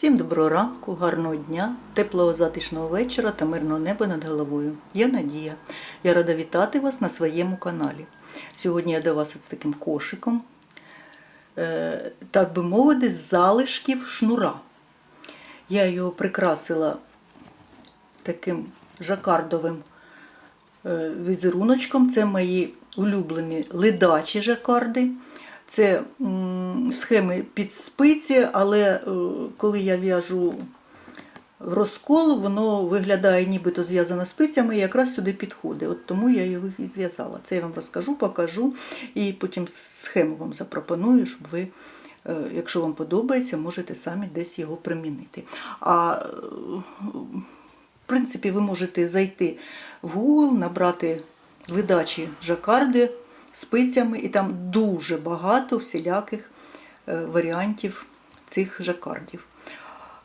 Всім доброго ранку, гарного дня, теплого затишного вечора та мирного неба над головою. Я Надія. Я рада вітати вас на своєму каналі. Сьогодні я до вас з таким кошиком, е, так би мовити, з залишків шнура. Я його прикрасила таким жакардовим е, візеруночком. Це мої улюблені ледачі жакарди. Це схеми під спиці, але е, коли я в'яжу розкол, воно виглядає нібито зв'язано спицями і якраз сюди підходить. От тому я його і зв'язала. Це я вам розкажу, покажу і потім схему вам запропоную, щоб ви, е, якщо вам подобається, можете самі десь його примінити. А в принципі, ви можете зайти в Google, набрати видачі жакарди спицями, і там дуже багато всіляких е, варіантів цих жакардів.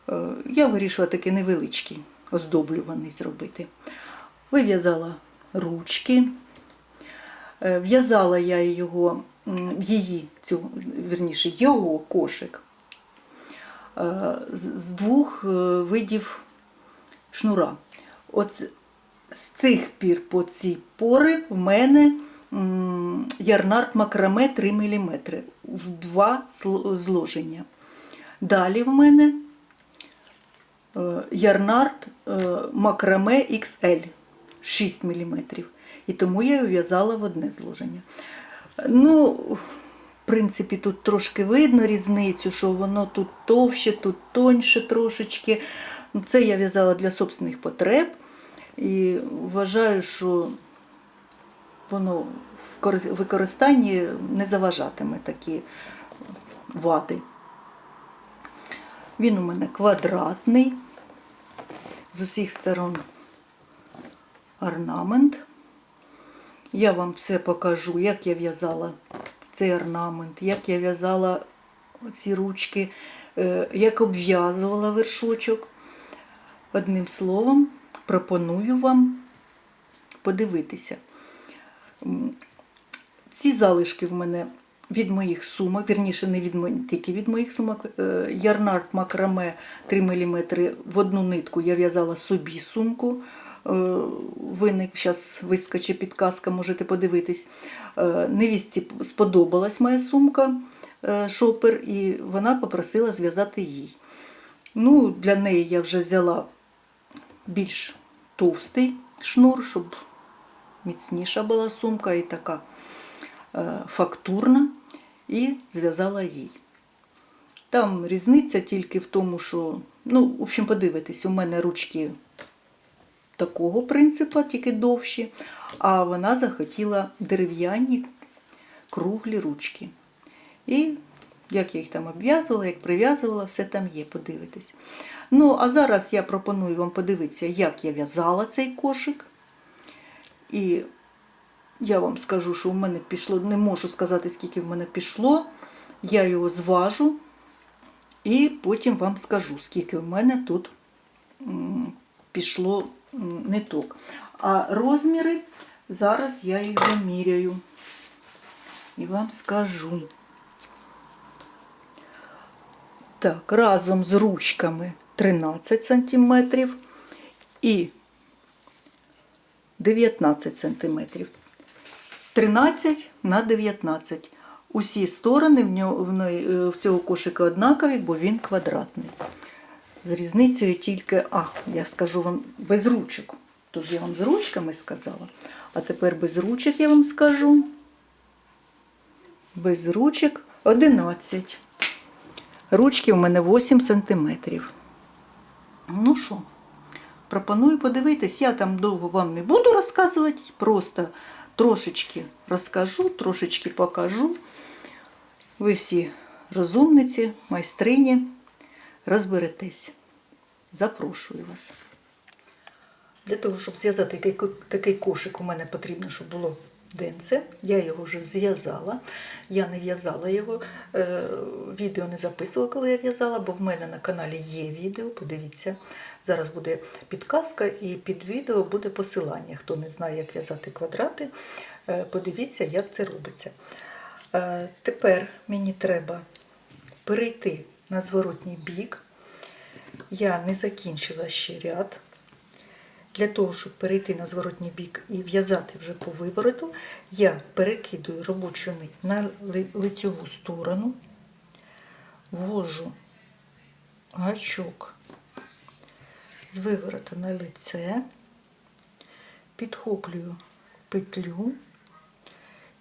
Е, Я вирішила такий невеличкий, оздоблюваний зробити. Вив'язала ручки, Е, в'язала я його, в її, цю, вірніше, його кошик з двох видів шнура. От з- цих пір по ці пори в мене ярнард макраме 3 мм в два зложення. Далі в мене е, ярнард е, макраме XL 6 мм. І тому я його в'язала в одне зложення. Ну, в принципі, тут трошки видно різницю, що воно тут товще, тут тоньше трошечки. Це я в'язала для собственних потреб і вважаю, що воно в використанні не заважатиме такі вади. Він у мене квадратний, з усіх сторон орнамент. Я вам все покажу, як я в'язала цей орнамент, як я в'язала ці ручки, е, як обв'язувала вершочок. Одним словом, пропоную вам подивитися. Ці залишки в мене від моїх сумок, вірніше, не від тільки від моїх сумок. Е, Ярнард макраме 3 мм в одну нитку я в'язала собі сумку. Е, Виник, зараз вискоче підказка, можете подивитись. Е, Невістці сподобалась моя сумка шопер, і вона попросила зв'язати їй. Ну, для неї я вже взяла більш товстий шнур, щоб міцніша була сумка і така е, фактурна, і зв'язала їй. Там різниця тільки в тому, що, ну, в общем, подивитись, у мене ручки такого принципу, тільки довші, а вона захотіла дерев'яні круглі ручки. І як я їх там обв'язувала, як прив'язувала, все там є, подивитись. Ну, а зараз я пропоную вам подивитися, як я в'язала цей кошик. І я вам скажу, що в мене пішло, не можу сказати, скільки в мене пішло. Я його зважу і потім вам скажу, скільки в мене тут пішло ниток. А розміри зараз я їх заміряю і вам скажу. Так, разом з ручками 13 см і 19 см. 13 на 19. Усі сторони е, в цього кошика однакові, бо він квадратний. З різницею тільки, а, я скажу вам без ручок. Тож я вам з ручками сказала. А тепер без ручок я вам скажу. Без ручок 11. Ручки у мене 8 сантиметрів. Ну що, пропоную подивитись. Я там довго вам не буду розказувати, просто трошечки розкажу, трошечки покажу. Ви всі розумниці, майстрині, розберетесь. Запрошую вас. Для того, щоб зв'язати такий, кошик, у мене потрібно, щоб було денце. Я його вже зв'язала. Я не в'язала його. Е, відео не записувала, коли я в'язала, бо в мене на каналі є відео. Подивіться. Зараз буде підказка і під відео буде посилання. Хто не знає, як в'язати квадрати, е, подивіться, як це робиться. Е, тепер мені треба перейти на зворотній бік я не закінчила ще ряд. Для того, щоб перейти на зворотній бік і в'язати вже по вивороту, я перекидую робочу нить на ли- лицьову сторону, ввожу гачок з виворота на лице, підхоплюю петлю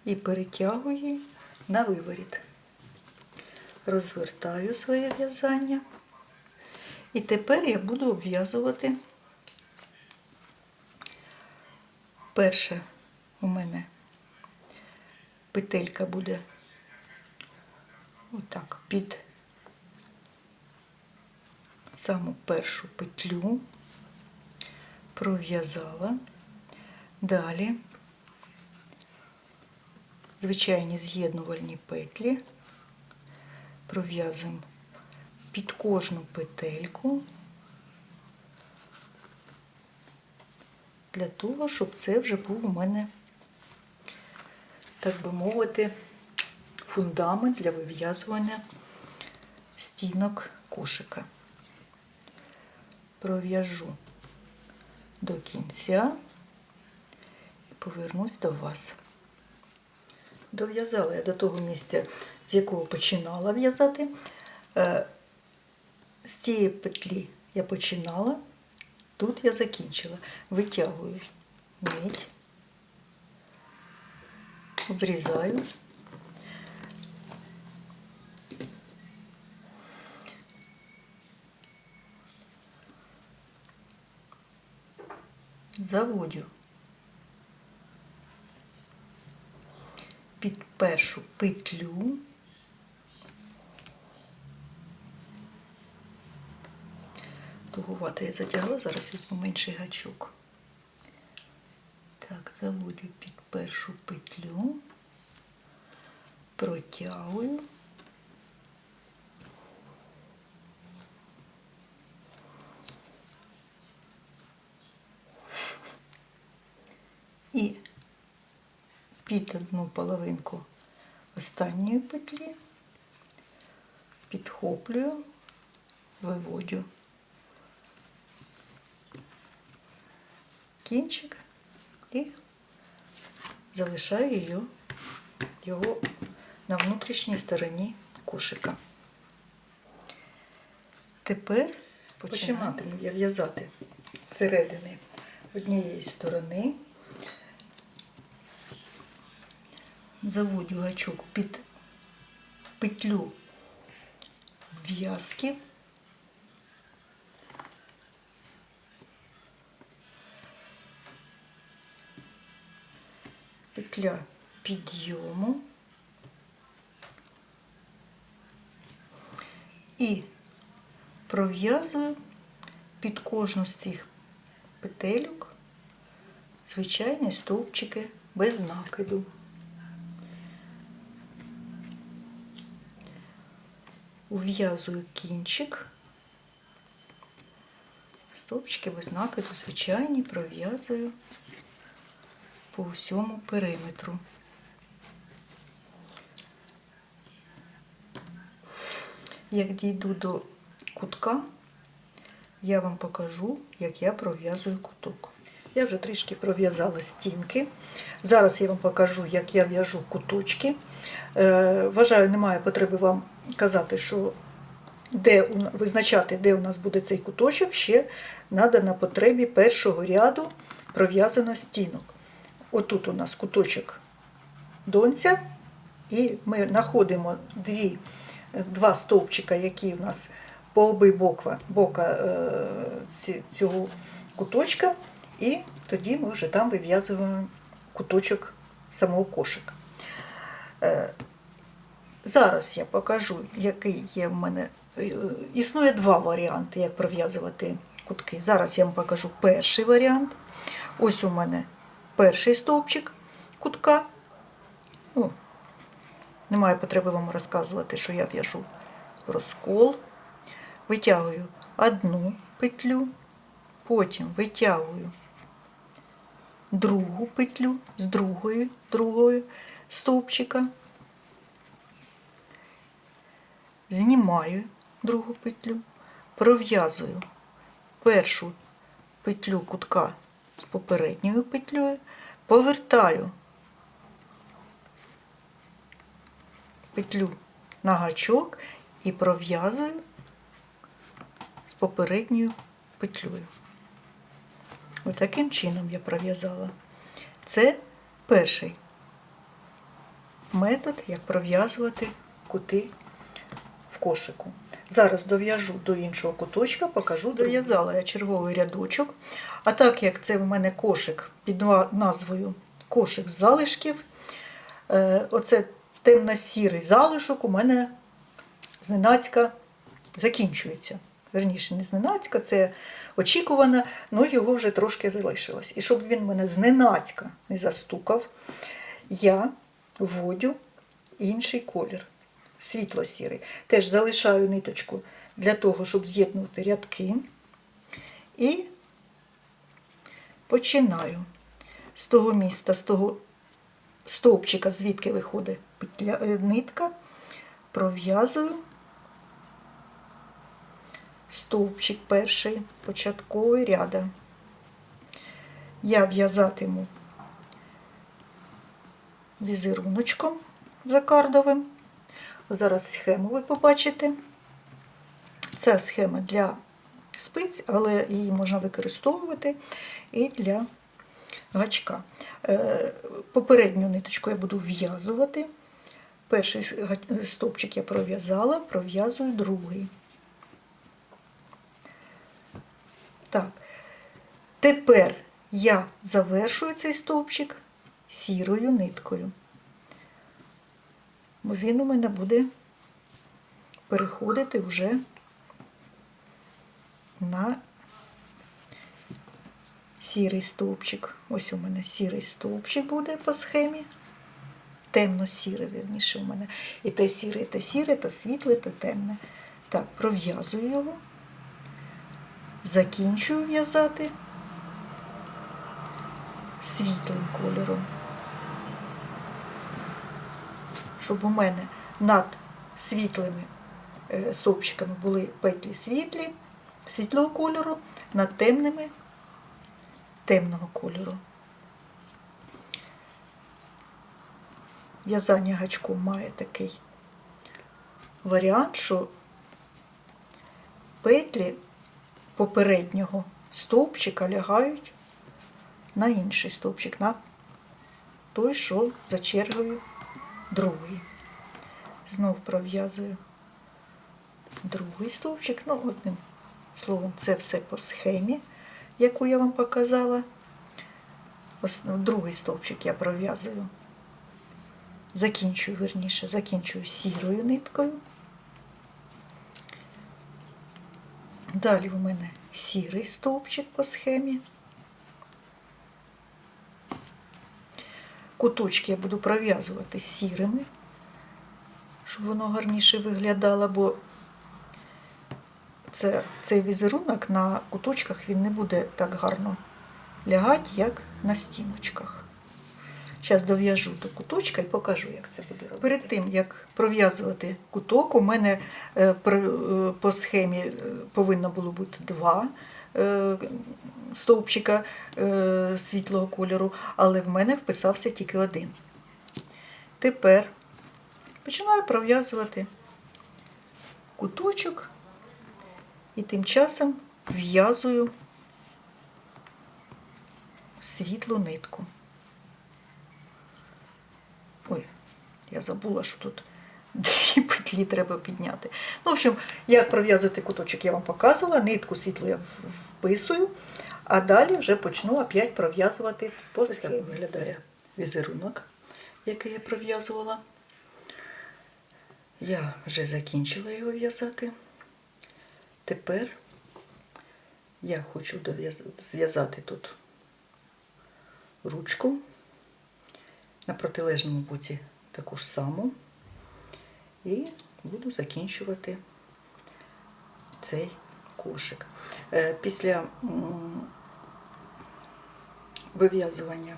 і перетягую на виворіт. Розвертаю своє в'язання. І тепер я буду обв'язувати перше у мене петелька буде отак під саму першу петлю, пров'язала. Далі звичайні з'єднувальні петлі пров'язуємо під кожну петельку для того, щоб це вже був у мене, так би мовити, фундамент для вив'язування стінок кошика. Пров'яжу до кінця і повернусь до вас. Дов'язала я до того місця, з якого починала в'язати. Е, З цієї петлі я починала, тут я закінчила. Витягую нить, обрізаю. Заводю під першу петлю. Тугувато я затягла, зараз візьму менший гачок. Так, заводю під першу петлю, протягую. І одну половинку останньої петлі підхоплюю, виводю кінчик і залишаю його, його на внутрішній стороні кошика. Тепер починатиму я в'язати з середини однієї сторони. Заводю гачок під петлю в'язки. Петля підйому і пров'язую під кожну з цих петельок звичайні стовпчики без накиду. Ув'язую кінчик, стовпчики без накиду, звичайні, пров'язую по всьому периметру. Як дійду до кутка, я вам покажу, як я пров'язую куток. Я вже трішки пров'язала стінки. Зараз я вам покажу, як я в'яжу куточки. Е, вважаю, немає потреби вам казати, що де визначати, де у нас буде цей куточок, ще треба на потребі першого ряду пров'язано стінок. Отут у нас куточок донця, і ми знаходимо дві, два стовпчика, які у нас по оби боква, бока е, цього куточка, і тоді ми вже там вив'язуємо куточок самого кошика. Зараз я покажу, який є в мене. е, Існує два варіанти, як пров'язувати кутки. Зараз я вам покажу перший варіант. Ось у мене перший стовпчик кутка. О, немає потреби вам розказувати, що я в'яжу розкол. Витягую одну петлю, потім витягую другу петлю з другої, другої стовпчика. Знімаю другу петлю, пров'язую першу петлю кутка з попередньою петлею, повертаю петлю на гачок і пров'язую з попередньою петлею. Отаким чином я пров'язала. Це перший метод, як пров'язувати кути кошику. Зараз дов'яжу до іншого куточка, покажу. Дов'язала я черговий рядочок. А так як це в мене кошик під назвою кошик з залишків, е, оце темно-сірий залишок у мене зненацька закінчується. Верніше, не зненацька, це очікувано, але його вже трошки залишилось. І щоб він мене зненацька не застукав, я вводю інший колір, світло-сірий. Теж залишаю ниточку для того, щоб з'єднувати рядки. І починаю з того міста, з того стовпчика, звідки виходить петля, е, нитка, пров'язую стовпчик перший, початковий ряда. Я в'язатиму візеруночком жакардовим. Зараз схему ви побачите. Це схема для спиць, але її можна використовувати і для гачка. Е, Попередню ниточку я буду в'язувати. Перший стовпчик я пров'язала, пров'язую другий. Так. Тепер я завершую цей стовпчик сірою ниткою. Бо він у мене буде переходити вже на сірий стовпчик. Ось у мене сірий стовпчик буде по схемі. Темно-сіре, вірніше, у мене. І те сіре, і те сіре, то світле, то темне. Так, пров'язую його закінчую в'язати світлим кольором. Щоб у мене над світлими е, стовпчиками були петлі світлі, світлого кольору, над темними темного кольору. В'язання гачком має такий варіант, що петлі попереднього стовпчика лягають на інший стовпчик, на той, що за чергою другий. Знов пров'язую другий стовпчик. Ну, одним словом, це все по схемі, яку я вам показала. Другий стовпчик я пров'язую, закінчую, верніше, закінчую сірою ниткою. Далі у мене сірий стовпчик по схемі. Куточки я буду пров'язувати сірими, щоб воно гарніше виглядало, бо це, цей візерунок на куточках він не буде так гарно лягати, як на стіночках. Зараз дов'яжу до куточка і покажу, як це буде робити. Перед тим, як пров'язувати куток, у мене е, е, по схемі е, повинно було бути два стовпчика е, світлого кольору, але в мене вписався тільки один. Тепер починаю пров'язувати куточок і тим часом в'язую світлу нитку. Ой, я забула, що тут дві петлі треба підняти. Ну, в общем, як пров'язувати куточок, я вам показувала. Нитку світлу я вписую, а далі вже почну опять пров'язувати по схемі. виглядає візерунок, який я пров'язувала. Я вже закінчила його в'язати. Тепер я хочу зв'язати тут ручку. На протилежному боці таку ж саму. І буду закінчувати цей кошик. Е, Після вив'язування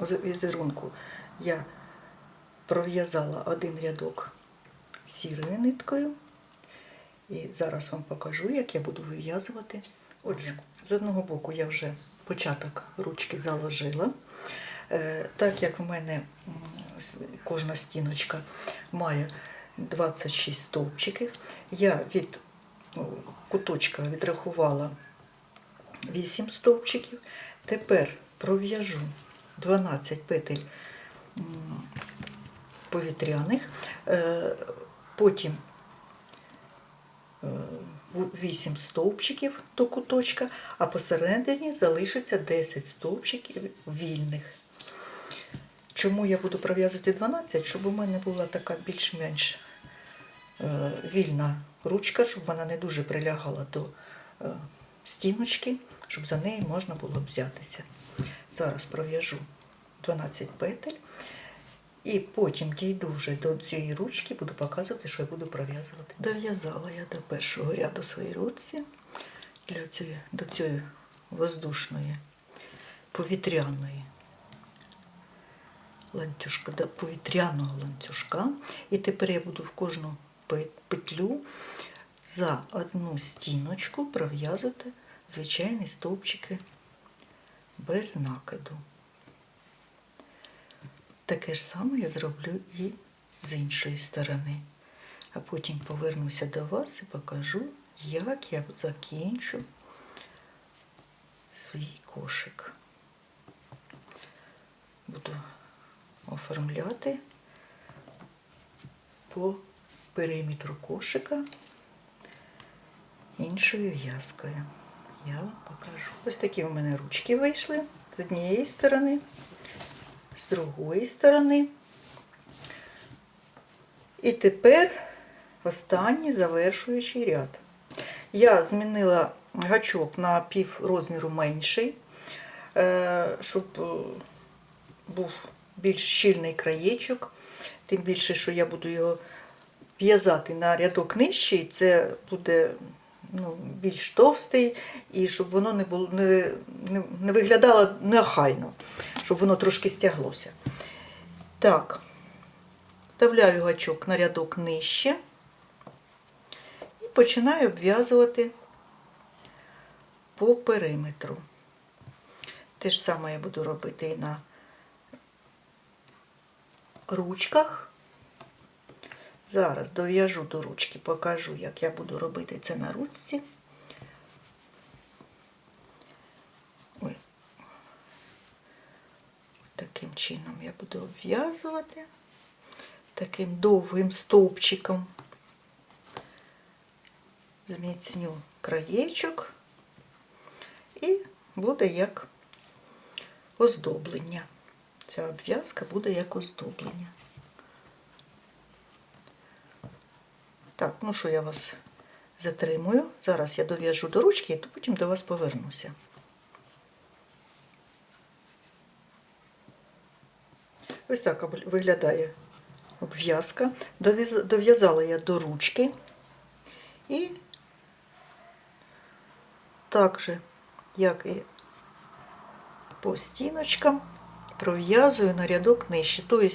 візерунку я пров'язала один рядок сірою ниткою І зараз вам покажу, як я буду вив'язувати. Отже, з одного боку я вже початок ручки заложила. Е, Так як в мене кожна стіночка має 26 стовпчиків, я від куточка відрахувала 8 стовпчиків. Тепер пров'яжу 12 петель повітряних, е, потім 8 стовпчиків до куточка, а посередині залишиться 10 стовпчиків вільних. Чому я буду пров'язувати 12? Щоб у мене була така більш-менш е, вільна ручка, щоб вона не дуже прилягала до е, стіночки, щоб за неї можна було взятися. Зараз пров'яжу 12 петель. І потім дійду вже до цієї ручки, буду показувати, що я буду пров'язувати. Дов'язала я до першого ряду своєї ручці для цієї, до цієї воздушної, повітряної ланцюжка, до повітряного ланцюжка. І тепер я буду в кожну петлю за одну стіночку пров'язувати звичайні стовпчики без накиду. Таке ж саме я зроблю і з іншої сторони. А потім повернуся до вас і покажу, як я закінчу свій кошик. Буду оформляти по периметру кошика іншою в'язкою. Я вам покажу. Ось такі у мене ручки вийшли з однієї сторони з другої сторони. І тепер останній завершуючий ряд. Я змінила гачок на пів розміру менший, е, щоб е, був більш щільний краєчок. Тим більше, що я буду його в'язати на рядок нижчий, це буде ну, більш товстий, і щоб воно не було не, не, не виглядало неохайно, щоб воно трошки стяглося. Так, вставляю гачок на рядок нижче і починаю обв'язувати по периметру. Те ж саме я буду робити і на ручках. Зараз дов'яжу до ручки, покажу, як я буду робити це на ручці. Ой. Таким чином я буду обв'язувати таким довгим стовпчиком. Зміцню краєчок і буде як оздоблення. Ця обв'язка буде як оздоблення. Так, ну що я вас затримую. Зараз я дов'яжу до ручки і потім до вас повернуся. Ось так виглядає обв'язка. Дов'язала я до ручки і так же, як і по стіночкам, пров'язую на рядок нижче. Тобто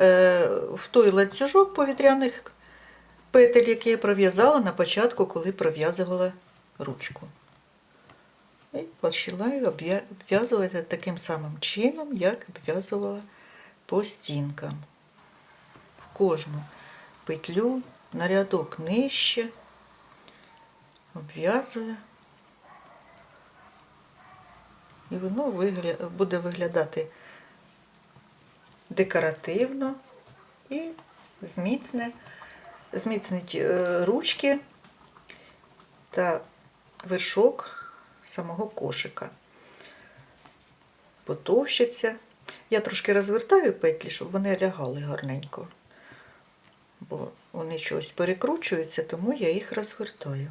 е, в той ланцюжок повітряних петель, які я пров'язала на початку, коли пров'язувала ручку. І починаю обв'я- обв'язувати таким самим чином, як обв'язувала по стінкам. В Кожну петлю на рядок нижче обв'язую. І воно буде виглядати декоративно і зміцне, зміцнить е, ручки та вершок самого кошика. Потовщиться. Я трошки розвертаю петлі, щоб вони лягали гарненько. Бо вони щось перекручуються, тому я їх розвертаю.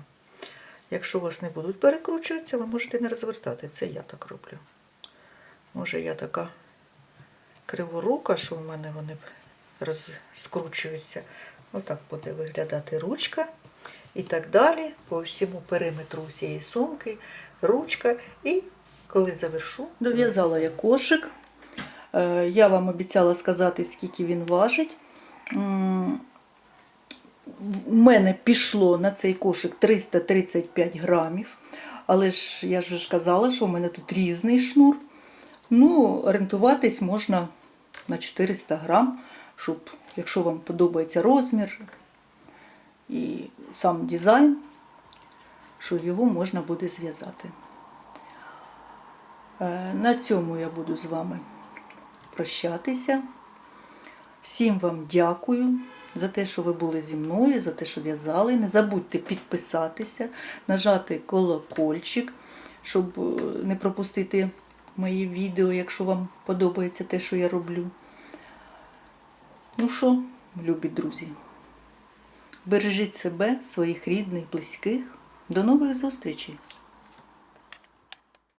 Якщо у вас не будуть перекручуватися, ви можете не розвертати. Це я так роблю. Може, я така криворука, що в мене вони роз... скручуються. Отак буде виглядати ручка. І так далі, по всьому периметру цієї сумки, ручка. І коли завершу, дов'язала я кошик. Е, Я вам обіцяла сказати, скільки він важить. В мене пішло на цей кошик 335 грамів. Але ж я ж казала, що в мене тут різний шнур. Ну, орієнтуватись можна на 400 грам, щоб, якщо вам подобається розмір і сам дизайн, що його можна буде зв'язати. Е, На цьому я буду з вами прощатися. Всім вам дякую за те, що ви були зі мною, за те, що в'язали. Не забудьте підписатися, нажати колокольчик, щоб е, не пропустити мої відео, якщо вам подобається те, що я роблю. Ну що, любі друзі, бережіть себе, своїх рідних, близьких. До нових зустрічей!